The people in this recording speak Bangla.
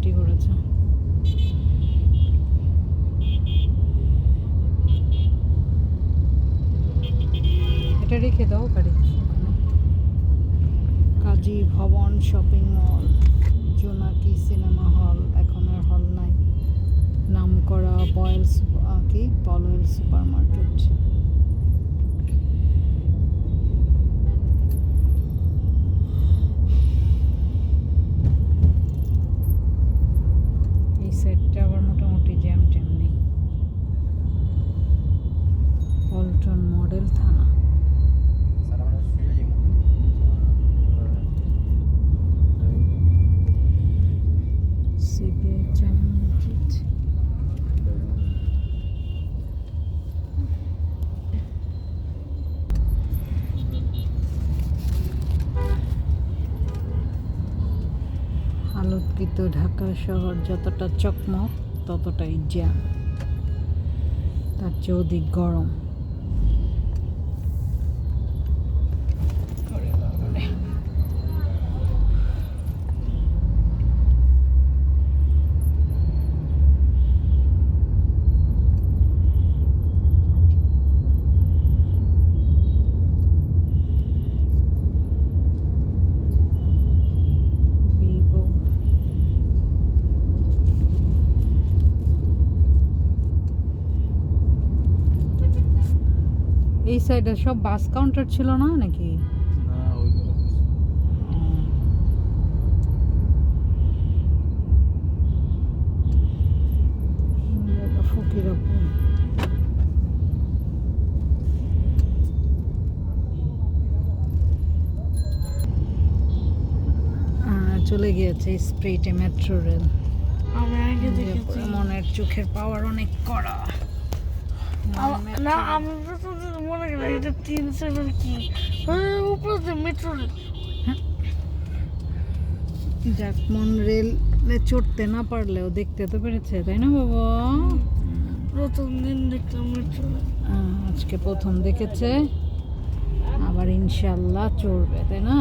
সেটি করেছে। এটা রেখে দাও গাড়ি কাজী ভবন শপিং মল, জোনাকি সিনেমা হল, এখন আর হল নাই। নাম করা বয়েলস কি? পলয়েল সুপার মার্কেট মডেল থানা। আলোকিত ঢাকা শহর যতটা চকমক ততটাই জ্যাম। তার চেয়ে অধিক গরম। এই সাইডে সব বাস কাউন্টার ছিল না নাকি? আহ, চলে গিয়েছে স্প্রিটে মেট্রো রেল। মনের চোখের পাওয়ার অনেক কড়া। আম- না আমি প্রথম দিন মনে গেল এটা তিন সেভেন কি? ওই উপরে যে মেট্রো যাক মন রেলে চড়তে না পারলেও দেখতে তো পেরেছে তাই না বাবা? প্রথম দিন দেখলাম মেট্রো আজকে প্রথম দেখেছে আবার ইনশাল্লাহ চড়বে তাই না?